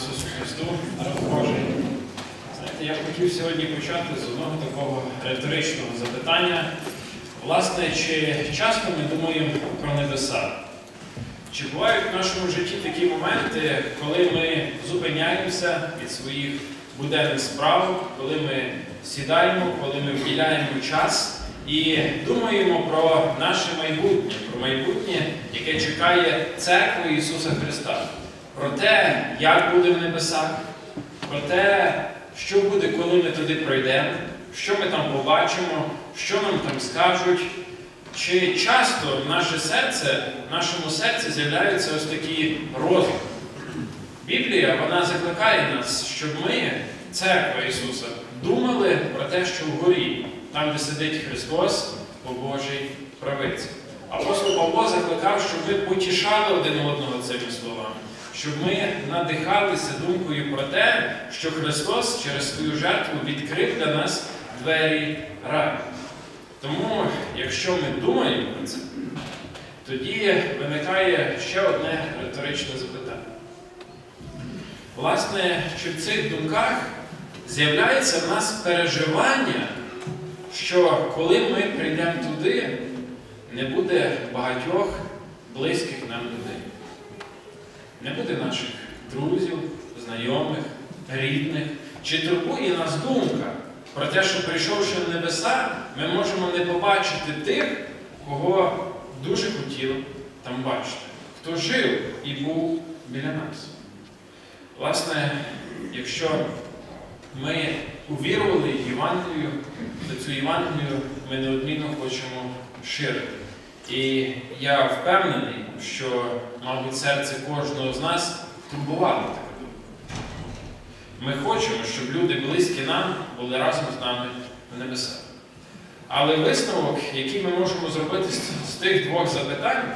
Ісусу Христу, народ Божий. Знаєте, я хотів сьогодні почати з одного такого риторичного запитання. Власне, чи часто ми думаємо про небеса? Чи бувають в нашому житті такі моменти, коли ми зупиняємося від своїх буденних справ, коли ми сідаємо, коли ми вділяємо час і думаємо про наше майбутнє, про майбутнє, яке чекає церкви Ісуса Христа, про те, як буде в небесах, про те, що буде, коли ми туди пройдемо, що ми там побачимо, що нам там скажуть. Чи часто в наше серце, в нашому серці з'являються ось такі роздуми? Біблія вона закликає нас, щоб ми, церква Ісуса, думали про те, що вгорі, там, де сидить Христос по Божій правиці. Апостол Павло закликав, щоб ми потішали один одного цими словами, щоб ми надихалися думкою про те, що Христос через свою жертву відкрив для нас двері раю. Тому, якщо ми думаємо про це, тоді виникає ще одне риторичне запитання. Власне, чи в цих думках з'являється в нас переживання, що коли ми прийдемо туди, не буде багатьох близьких нам людей. Не буде наших друзів, знайомих, рідних. Чи турбує нас думка про те, що прийшовши в небеса, ми можемо не побачити тих, кого дуже хотіли там бачити, хто жив і був біля нас. Власне, якщо ми увірували Євангелію, то цю Євангелію ми неодмінно хочемо ширити. І я впевнений, що, мабуть, серце кожного з нас турбувало таке думка. Ми хочемо, щоб люди близькі нам були разом з нами в небесах. Але висновок, який ми можемо зробити з тих двох запитань,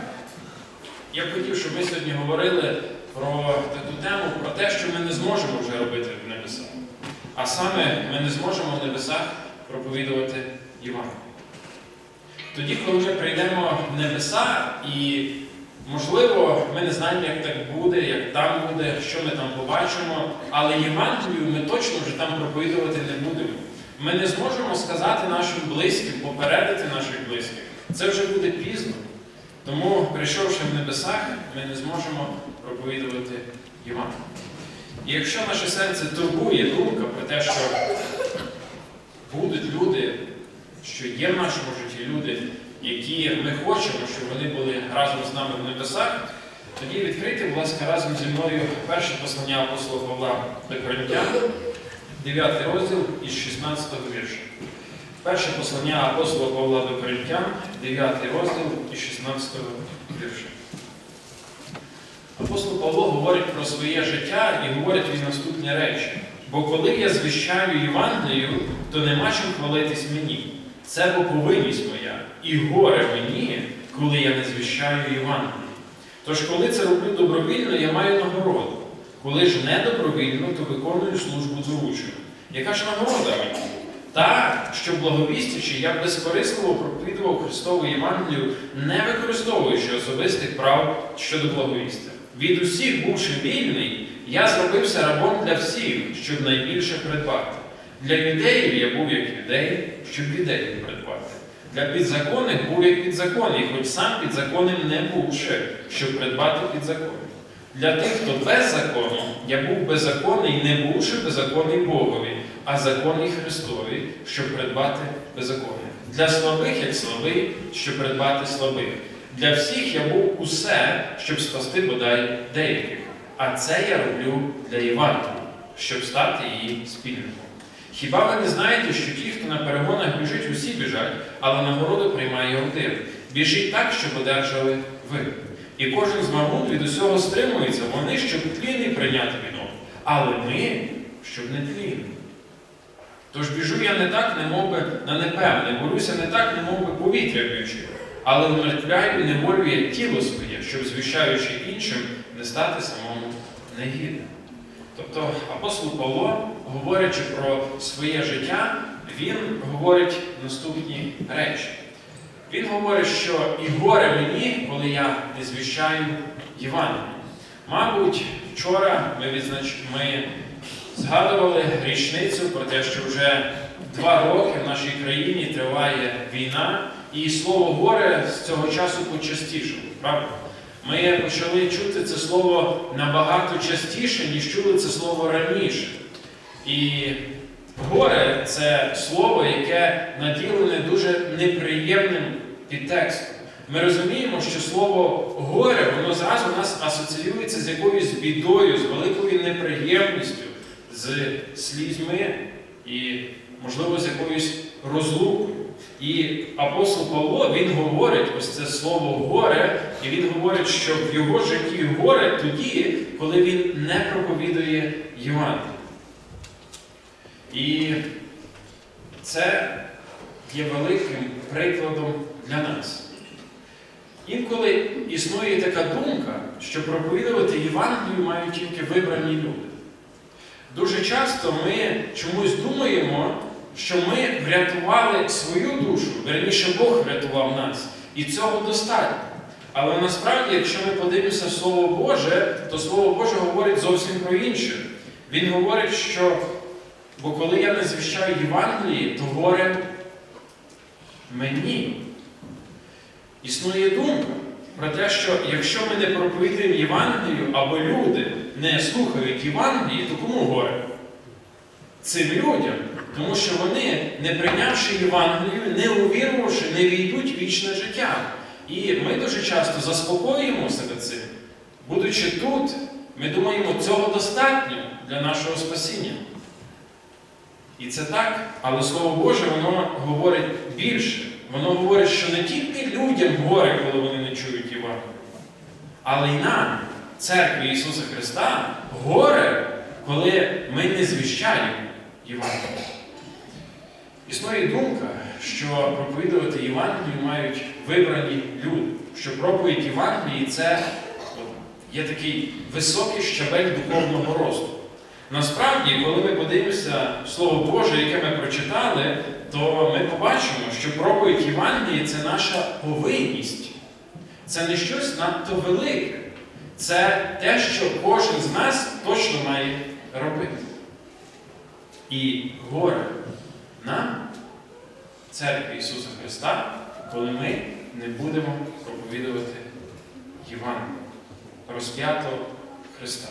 я б хотів, щоб ми сьогодні говорили про таку тему, про те, що ми не зможемо вже робити в небесах. А саме ми не зможемо в небесах проповідувати Євангелію. Тоді, коли ми прийдемо в небеса, і, можливо, ми не знаємо, як так буде, як там буде, що ми там побачимо, але Євангелію ми точно вже там проповідувати не будемо. Ми не зможемо сказати нашим близьким, попередити наших близьких. Це вже буде пізно. Тому, прийшовши в небесах, ми не зможемо проповідувати Євангелію. І якщо наше серце турбує думка про те, що будуть люди, що є в нашому житті люди, які ми хочемо, щоб вони були разом з нами в небесах, тоді відкрийте, будь ласка, разом зі мною перше послання апостола Павла до Коринтян, 9 розділ із 16 вірша. Перше послання апостола Павла до Коринтян, 9 розділ із 16 вірша. Апостол Павло говорить про своє життя і говорить він наступні речі. Бо коли я звіщаю Євангелію, то нема чим хвалитись мені. Це бо повинність моя, і горе мені, коли я не звіщаю Євангелію. Тож, коли це роблю добровільно, я маю нагороду. Коли ж не добровільно, то виконую службу доручену. Яка ж нагорода мені? Та, що благовістячи, я безкорисливо проповідував Христову Євангелію, не використовуючи особистих прав щодо благовістя. Від усіх, бувши вільний, я зробився рабом для всіх, щоб найбільше придбати. Для юдеїв я був як юдей, щоб юдеїв придбати. Для підзаконних був як підзаконний, хоч сам підзаконним не бувши, щоб придбати підзаконних. Для тих, хто без закону, я був беззаконний, не бувши беззаконний Богові, а законний Христові, щоб придбати беззаконних. Для слабих, як слабий, щоб придбати слабих. Для всіх я був усе, щоб спасти бодай деяких. А це я роблю для Євангелії, щоб стати її спільником. Хіба ви не знаєте, що ті, хто на перегонах біжить, усі біжать, але нагороду приймає один. Біжіть так, щоб одержали ви. І кожен з магут від усього стримується, вони, щоб тлінний прийняти віно, але ми, щоб не тлінний. Тож біжу я не так, не мов би на непевне, борюся не так, не мов би повітря б'ючи, але вмертвляю неволю я тіло своє, щоб, звіщаючи іншим, не стати самому негідним. Тобто апостол Павло, говорячи про своє життя, він говорить наступні речі. Він говорить, що і горе мені, коли я не звіщаю Євангелію. Мабуть, вчора ми, відзнач... ми згадували річницю про те, що вже два роки в нашій країні триває війна, і слово горе з цього часу почастішало, правда? Ми почали чути це слово набагато частіше, ніж чули це слово раніше. І горе це слово, яке наділене дуже неприємним підтекстом. Ми розуміємо, що слово горе, воно зразу у нас асоціюється з якоюсь бідою, з великою неприємністю, з слізьми і, можливо, з якоюсь розлукою. І апостол Павло він говорить ось це слово горе, і він говорить, що в його житті горе тоді, коли він не проповідує Євангеліє. І це є великим прикладом для нас. Інколи існує така думка, що проповідувати Євангелію мають тільки вибрані люди. Дуже часто ми чомусь думаємо, що ми врятували свою душу, верніше Бог врятував нас, і цього достатньо. Але насправді, якщо ми подивимося Слово Боже, то Слово Боже говорить зовсім про інше. Він говорить, що бо коли я не звіщаю Євангелії, то горе мені. Існує думка про те, що якщо ми не проповідуємо Євангелію, або люди не слухають Євангелії, то кому горе? Цим людям. Тому що вони, не прийнявши Євангелію, не увірувавши, не війдуть в вічне життя. І ми дуже часто заспокоюємо себе цим. Будучи тут, ми думаємо, цього достатньо для нашого спасіння. І це так, але Слово Боже, воно говорить більше. Воно говорить, що не тільки людям горе, коли вони не чують Євангелію, але й нам, церкві Ісуса Христа, горе, коли ми не звіщаємо Євангелію. Існує думка, що проповідувати Євангелію мають вибрані люди, що проповідь Євангелії це є такий високий щабель духовного росту. Насправді, коли ми подивимося Слово Боже, яке ми прочитали, то ми побачимо, що проповідь Євангелії це наша повинність. Це не щось надто велике. Це те, що кожен з нас точно має робити. І горе нам, церкві Ісуса Христа, коли ми не будемо проповідувати Євангелію, розп'ято Христа.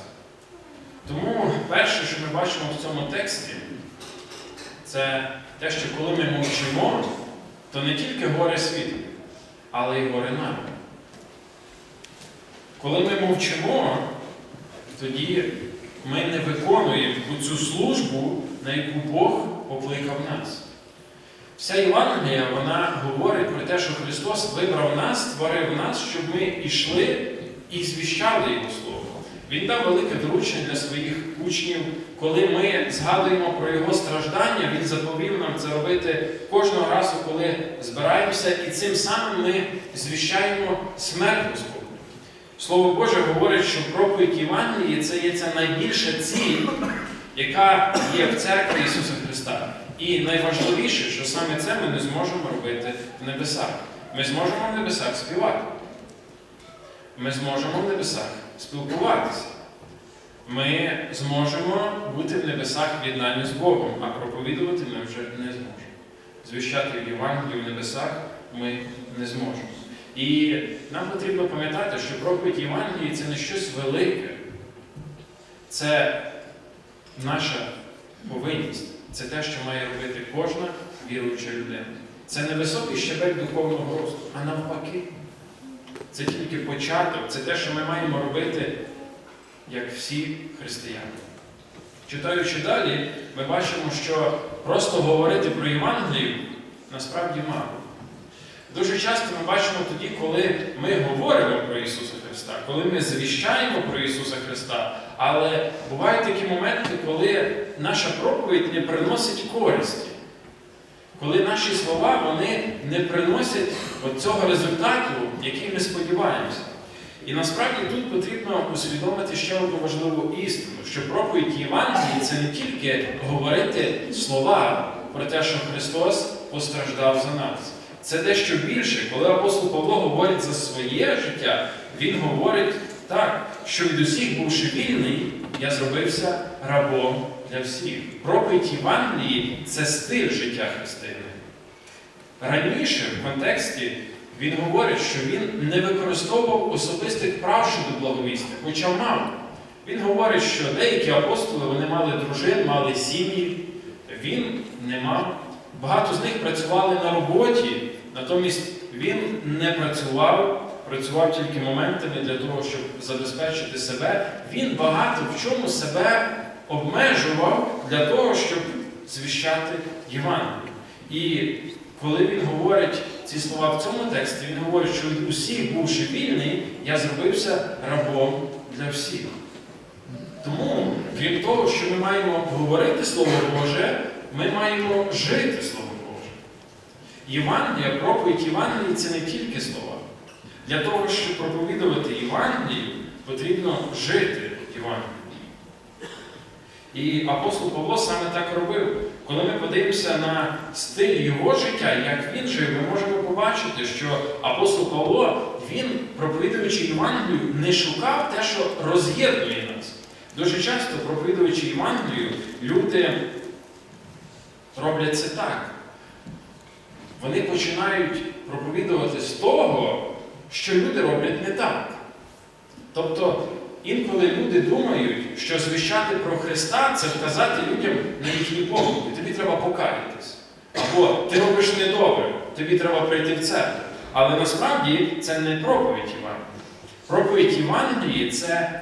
Тому перше, що ми бачимо в цьому тексті, це те, що коли ми мовчимо, то не тільки горе світу, але й горе нам. Коли ми мовчимо, тоді ми не виконуємо цю службу, на яку Бог покликав нас. Вся Євангелія, вона говорить про те, що Христос вибрав нас, створив нас, щоб ми йшли і звіщали Його Слово. Він дав велике доручення для своїх учнів, коли ми згадуємо про Його страждання, Він заповів нам це робити кожного разу, коли збираємося, і цим самим ми звіщаємо смерть Господу. Слово Боже говорить, що проповідь Євангелії це є ця найбільша ціль, яка є в церкві Ісуса Христа. І найважливіше, що саме це ми не зможемо робити в небесах. Ми зможемо в небесах співати. Ми зможемо в небесах спілкуватися. Ми зможемо бути в небесах в єднанні з Богом, а проповідувати ми вже не зможемо. Звіщати Євангелію в небесах ми не зможемо. І нам потрібно пам'ятати, що проповідь Євангелії це не щось велике. Це наша повинність. Це те, що має робити кожна віруюча людина. Це не високий щебель духовного росту, а навпаки. Це тільки початок, це те, що ми маємо робити, як всі християни. Читаючи далі, ми бачимо, що просто говорити про Євангелію насправді мало. Дуже часто ми бачимо тоді, коли ми говоримо про Ісуса Христа, коли ми звіщаємо про Ісуса Христа, але бувають такі моменти, коли наша проповідь не приносить користі, коли наші слова вони не приносять цього результату, який ми сподіваємося. І насправді тут потрібно усвідомити ще одну важливу істину, що проповідь Євангелії це не тільки говорити слова про те, що Христос постраждав за нас. Це дещо більше, коли апостол Павло говорить за своє життя, він говорить так, що від усіх, бувши вільний, я зробився рабом для всіх. Проповідь Євангелії це стиль життя християна. Раніше в контексті він говорить, що він не використовував особистих прав щодо благовістя, хоча мав. Він говорить, що деякі апостоли вони мали дружин, мали сім'ї, він не мав. Багато з них працювали на роботі, натомість він не працював, працював тільки моментами для того, щоб забезпечити себе. Він багато в чому себе обмежував для того, щоб звіщати Євангелію. І коли він говорить ці слова в цьому тексті, він говорить, що від усіх, бувши вільний, я зробився рабом для всіх. Тому, крім того, що ми маємо говорити Слово Боже, ми маємо жити Слово Боже. Євангелія, проповідь Євангелії це не тільки слова. Для того, щоб проповідувати Євангелію, потрібно жити Євангелієм. І апостол Павло саме так робив. Коли ми подивимося на стиль його життя, як він жив, ми можемо побачити, що апостол Павло, він, проповідуючи Євангелію, не шукав те, що роз'єднує нас. Дуже часто, проповідуючи Євангелію, люди роблять це так. Вони починають проповідувати з того, що люди роблять не так. Тобто, інколи люди думають, що звіщати про Христа це вказати людям на їхні помилки. Тобі треба покаятись. Або ти робиш недобре, тобі треба прийти в церкву. Але насправді це не проповідь Євангелії. Проповідь Євангелії це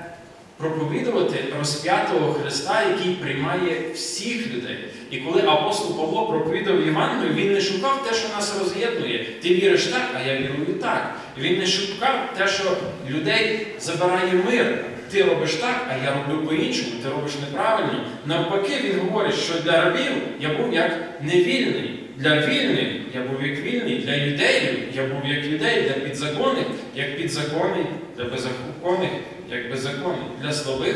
проповідувати розп'ятого Христа, який приймає всіх людей. І коли апостол Павло проповідав Євангелію, він не шукав те, що нас роз'єднує. Ти віриш так, а я вірую так. Він не шукав те, що людей забирає мир. Ти робиш так, а я роблю по-іншому, ти робиш неправильно. Навпаки, він говорить, що для рабів я був як невільний. Для вільних я був як вільний, для юдеїв я був як юдей, для підзаконних, як підзаконний, для беззаконних, як беззаконний, для слабих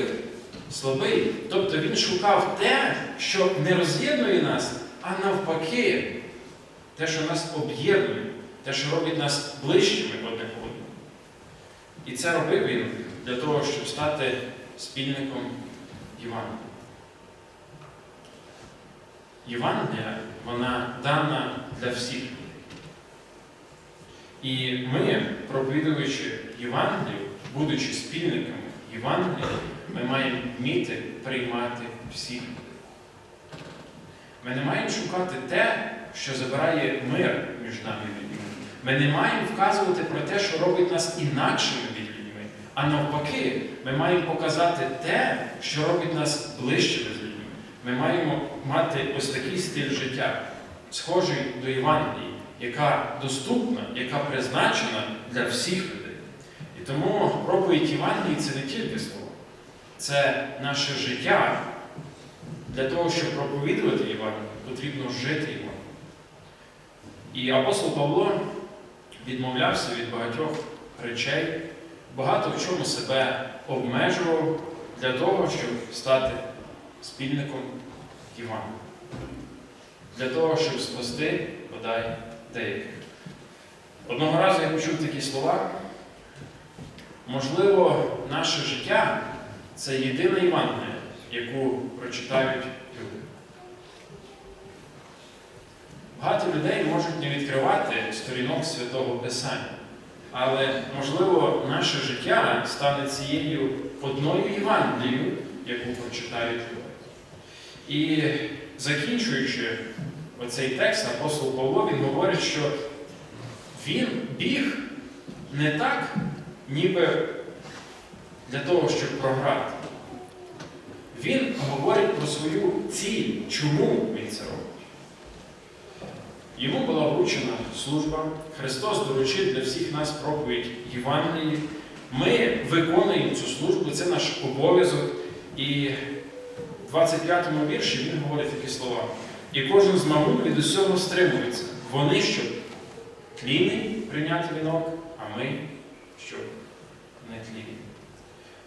слабий. Тобто він шукав те, що не роз'єднує нас, а навпаки, те, що нас об'єднує, те, що робить нас ближчими одне одному. І це робив він для того, щоб стати спільником Євангелія. Євангелія, вона дана для всіх. І ми, проповідуючи Євангелію, будучи спільниками Євангелія, ми маємо вміти приймати всіх. Ми не маємо шукати те, що забирає мир між нами і людьми. Ми не маємо вказувати про те, що робить нас інакшими від. А навпаки, ми маємо показати те, що робить нас ближчими з людьми. Ми маємо мати ось такий стиль життя, схожий до Євангелії, яка доступна, яка призначена для всіх людей. І тому проповідь Євангелії це не тільки слово, це наше життя. Для того, щоб проповідувати Євангелію, потрібно жити Євангелієм. І апостол Павло відмовлявся від багатьох речей, багато в чому себе обмежував для того, щоб стати спільником Євангелія. Для того, щоб спасти бодай деяких. Одного разу я почув такі слова. Можливо, наше життя це єдина Євангелія, яку прочитають люди. Багато людей можуть не відкривати сторінок Святого Писання, але, можливо, наше життя стане цією одною Євангелією, яку прочитають люди. І закінчуючи оцей текст, апостол Павло, він говорить, що він біг не так, ніби для того, щоб програти. Він говорить про свою ціль, чому він це робить. Йому була вручена служба, Христос доручив для всіх нас проповідь Євангелії. Ми виконуємо цю службу, це наш обов'язок. І в 25-му вірші він говорить такі слова. І кожен з мамун від усього стримується. Вони щоб тлінний прийняти вінок, а ми щоб не тлінний.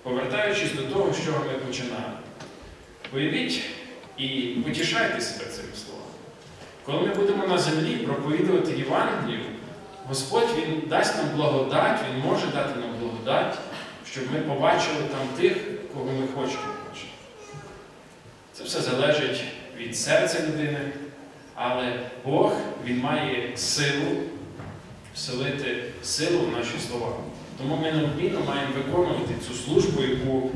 Повертаючись до того, з чого ми починали. Уявіть і потішайте себе цими словами. Коли ми будемо на землі проповідувати Євангелію, Господь Він дасть нам благодать, Він може дати нам благодать, щоб ми побачили там тих, кого ми хочемо бачити. Це все залежить від серця людини, але Бог Він має силу вселити силу в наші слова. Тому ми неодмінно маємо виконувати цю службу,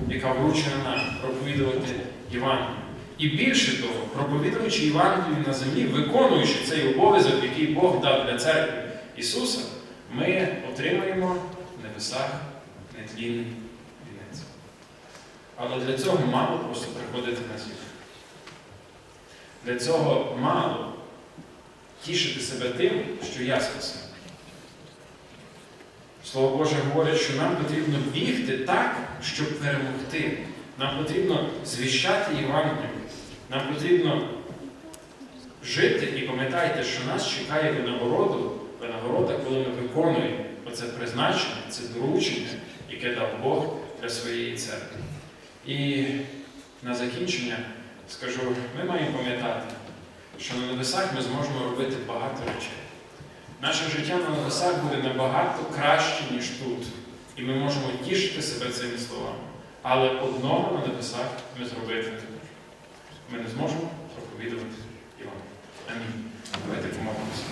яка вручена нам, проповідувати Євангелію. І більше того, проповідуючи Євангелію на землі, виконуючи цей обов'язок, який Бог дав для церкви Ісуса, ми отримаємо в небесах нетлінний вінець. Але для цього мало просто приходити на світ. Для цього мало тішити себе тим, що я спасен. Слово Боже говорить, що нам потрібно бігти так, щоб перемогти. Нам потрібно звіщати Євангелію. Нам потрібно жити і пам'ятайте, що нас чекає винагороду, винагорода, коли ми виконуємо оце призначення, це доручення, яке дав Бог для своєї церкви. І на закінчення скажу, ми маємо пам'ятати, що на небесах ми зможемо робити багато речей. Наше життя на небесах буде набагато краще, ніж тут. І ми можемо тішити себе цими словами. Але одного на небесах ми зробити не ми не зможемо проповідувати Іван. Амінь. Давайте помолимося.